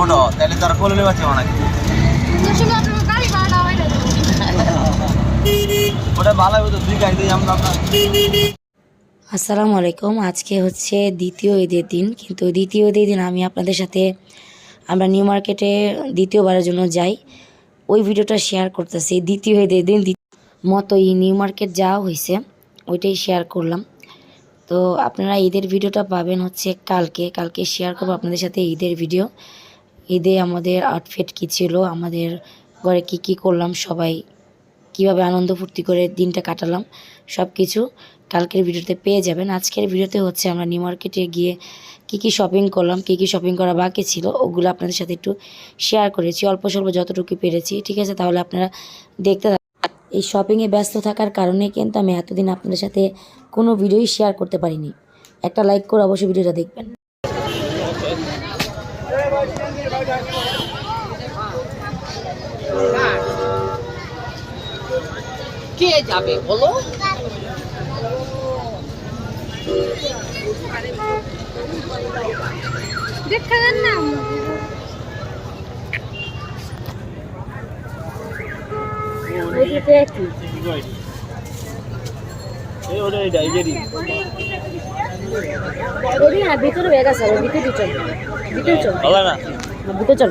বড় তাহলে তার কোলে আমরা আসসালামু আলাইকুম, আজকে হচ্ছে দ্বিতীয় ঈদের দিন, কিন্তু দ্বিতীয় ঈদের দিন আমি আপনাদের সাথে আমরা নিউ মার্কেটে দ্বিতীয়বারের জন্য যাই। ওই ভিডিওটা শেয়ার করতেছি, দ্বিতীয় ঈদের দিন মতো এই নিউ মার্কেট যাওয়া হয়েছে, ওইটাই শেয়ার করলাম। তো আপনারা ঈদের ভিডিওটা পাবেন হচ্ছে কালকে কালকে শেয়ার করব আপনাদের সাথে ঈদের ভিডিও। ঈদে আমাদের আউটফিট কী ছিল, আমাদের ঘরে কি কি করলাম, সবাই কীভাবে আনন্দ ফুর্তি করে দিনটা কাটালাম সব কিছু কালকের ভিডিওতে পেয়ে যাবেন। আজকের ভিডিওতে হচ্ছে আমরা নিউ মার্কেটে গিয়ে কি কি শপিং করলাম, কি কি শপিং করা বাকি ছিল, ওগুলো আপনাদের সাথে একটু শেয়ার করেছি, অল্প স্বল্প যতটুকু পেরেছি, ঠিক আছে? তাহলে আপনারা দেখতে এই শপিংয়ে ব্যস্ত থাকার কারণে কিন্তু আমি এতদিন আপনাদের সাথে কোনো ভিডিওই শেয়ার করতে পারিনি। একটা লাইক করে অবশ্যই ভিডিওটা দেখবেন। কে যাবে বলো? ভিতরে ব্যাগ আছে ভিতরে চল ভিতরে চল। ভিতরে চল।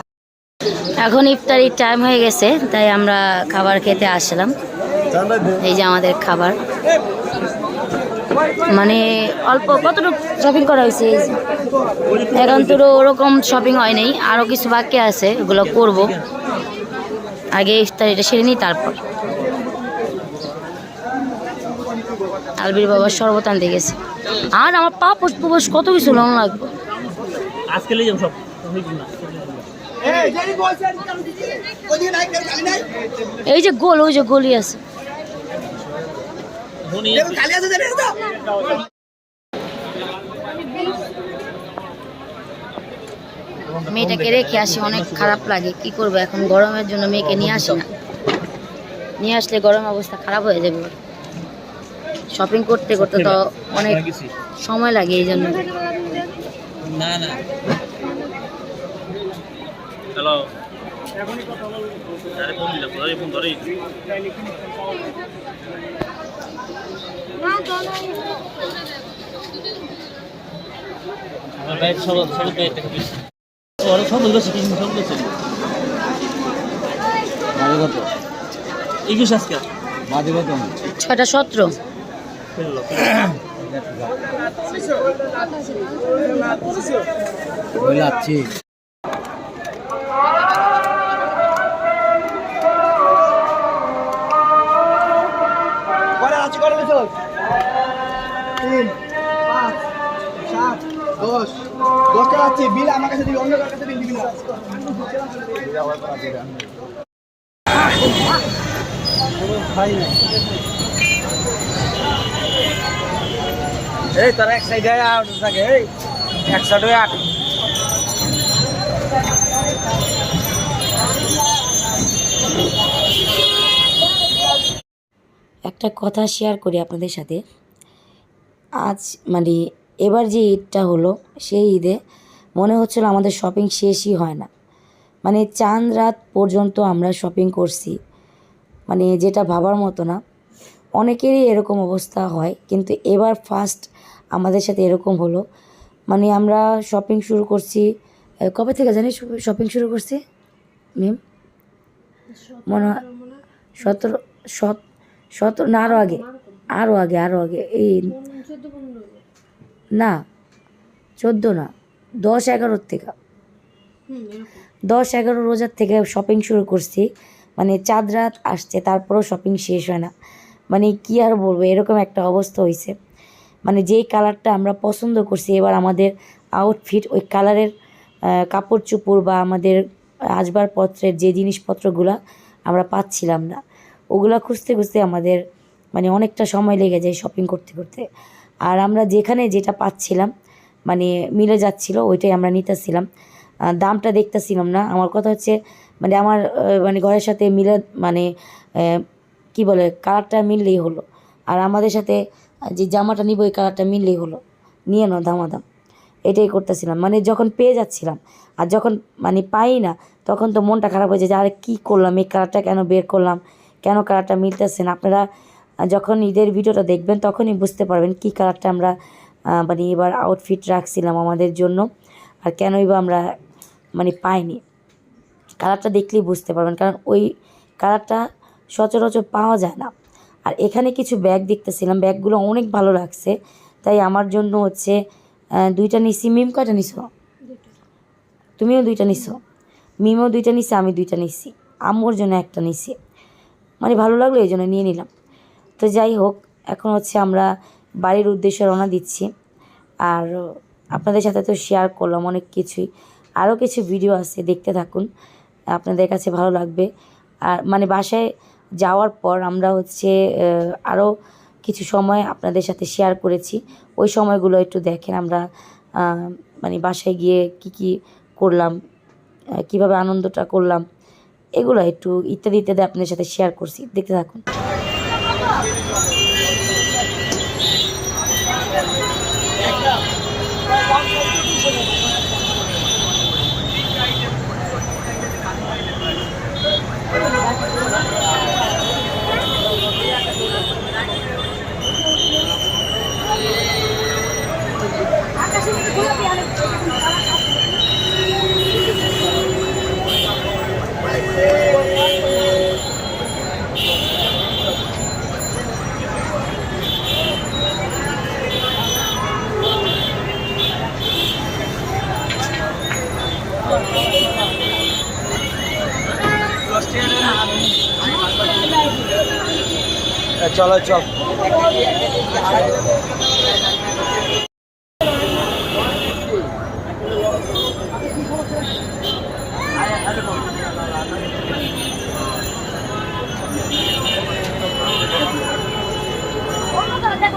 এখন ইফতারির টাইম হয়ে গেছে, তাই আমরা খাবার খেতে আসলাম। এই যে আমাদের খাবার। মানে অল্প, কতটুকু শপিং করা হয়েছে? এখন তো ওরকম শপিং হয় নাই আরও কিছু বাকি আছে, ওগুলো করব। আগে ইফতারিটা সেরে নিই, তারপর। আলবির বাবা শরবত আনতে গেছে। আর আমার পা পুষ কত কিছু লোন লাগবে। আজকে সব। এই যে গোল ওই যে গলি আছে। মেয়েটাকে রেখে। আসি অনেক খারাপ লাগে। কি করব এখন? গরমের জন্য মেয়েকে নিয়ে আসি না। নিয়ে আসলে গরম অবস্থা খারাপ হয়ে যাবে। শপিং করতে করতে তো অনেক সময় লাগে এই জন্য। না না। হ্যালো আরে ফোন দিলাম ধরে ফোন ধরে আমার ব্যাগ সব সাত দশ দশটা আছে। বিল আমার কাছে দিবি অন্য কাছে বিল দিবি না এই তারা এক সাইডে আউট থাকে এই এক সাইডে আট একটা কথা শেয়ার করি আপনাদের সাথে। আজ মানে এবার যে ঈদটা হলো, সেই ঈদে মনে হচ্ছিল আমাদের শপিং শেষই হয় না। মানে চাঁদ রাত পর্যন্ত আমরা শপিং করছি। মানে যেটা ভাবার মতো না। অনেকেরই এরকম অবস্থা হয়, কিন্তু এবার ফার্স্ট আমাদের সাথে এরকম হলো। মানে আমরা শপিং শুরু করছি কবে থেকে জানিস শপিং শুরু করছি? মিম? মনে হয় সতেরো, সত, সতেরো, না আরও আগে আরও আগে আরও আগে, এই না, চোদ্দ না, দশ এগারোর থেকে। দশ এগারো রোজার থেকে শপিং শুরু করছি। মানে চাঁদ রাত আসছে, তারপরেও শপিং শেষ হয় না। মানে কি আর বলব, এরকম একটা অবস্থা হয়েছে মানে যেই কালারটা আমরা পছন্দ করছি, এবার আমাদের আউটফিট ওই কালারের কাপড় চোপড় বা আমাদের আসবাবপত্রের যে জিনিসপত্রগুলো আমরা পাচ্ছিলাম না, ওগুলো খুঁজতে খুঁজতে আমাদের মানে অনেকটা সময় লেগে যায় শপিং করতে করতে। আর আমরা যেখানে যেটা পাচ্ছিলাম মানে মিলে যাচ্ছিল, ওইটাই আমরা নিতেছিলাম। দামটা দেখতেছিলাম না। আমার কথা হচ্ছে মানে আমার মানে ঘরের সাথে মিলে মানে কি বলে, কালারটা মিললেই হলো। আর আমাদের সাথে যে জামাটা নিব, ওই কালারটা মিললেই হলো। নিয়ে নাও দামাদাম। এটাই করতেছিলাম। মানে যখন পেয়ে যাচ্ছিলাম, আর যখন মানে পাই না, তখন তো মনটা খারাপ হয়ে যায় যে, আরে কী করলাম? এই কালারটা কেন বের করলাম? কেন কালারটা মিলতেছে না? আপনারা যখন ঈদের ভিডিওটা দেখবেন, তখনই বুঝতে পারবেন কী কালারটা আমরা মানে এবার আউটফিট রাখছিলাম আমাদের জন্য আর কেনই বা আমরা মানে পাইনি। কালারটা দেখলেই বুঝতে পারবেন, কারণ ওই কালারটা সচরাচর পাওয়া যায় না। আর এখানে কিছু ব্যাগ দেখতেছিলাম ব্যাগগুলো অনেক ভালো লাগছে। তাই আমার জন্য হচ্ছে দুইটা নিছি। মিম কয়টা নিছো? তুমিও দুইটা নিছো? মিমও দুইটা নিছে আমি দুইটা নিছি। আম্মুর জন্য একটা নিছি। মানে ভালো লাগল, এই জন্য নিয়ে নিলাম। তো যাই হোক, এখন হচ্ছে আমরা বাড়ির উদ্দেশ্যে রওনা দিচ্ছি। আর আপনাদের সাথে তো শেয়ার করলাম অনেক কিছুই। আরও কিছু ভিডিও আছে, দেখতে থাকুন। আপনাদের কাছে ভালো লাগবে। আর মানে বাসায় যাওয়ার পর আমরা হচ্ছে আরও কিছু সময় আপনাদের সাথে শেয়ার করেছি। ওই সময়গুলো একটু দেখেন আমরা মানে বাসায় গিয়ে কি কি করলাম কীভাবে আনন্দটা করলাম, এগুলো একটু ইত্যাদি ইত্যাদি আপনাদের সাথে শেয়ার করছি। দেখতে থাকুন। চলো চল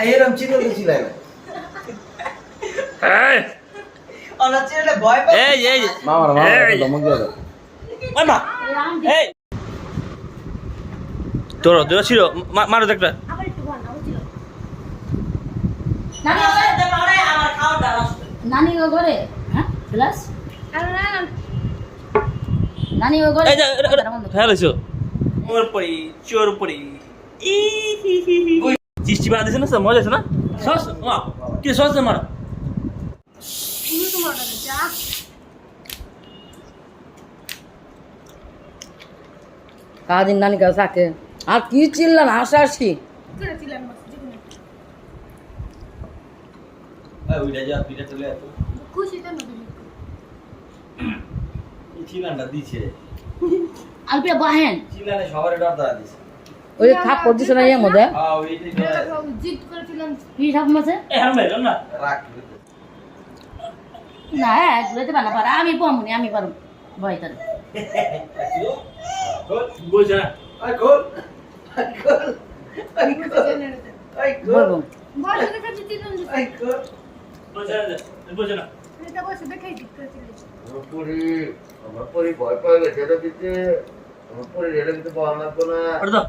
না না। এরকম চিন্তা ছিলেন ভয় এই এই! মামার এই। ধমক দাও। মামা এই! তোর দুটো ছিল মারো তো নানি ও ঘরে? হ্যাঁ প্লাস নানি ও ঘরে? এই যে খেয়াল হয়েছো ওর পরি চোর পরি। চিষ্টি বাদ দিছে না স্যার মজা আছে না? সস মা কি সস দে মারো? সারাদিন নানি কাছে থাকে। আর কি চিল্লান চলে এত চিলানটা দিছে। আলপিয়া বাহেন। চিলানে সবার ডর দেওয়া দিছে। ওই যে থাপ করতেছে না ইয়ের মধ্যে। কি হাম ভাই না। রাখ না হ্যাঁ গুলোতে বানা পারে। আমি পামুনি আমি পারব। ভয় দিতে। আমার পরি কিন্তু পাওয়া লাগবে না।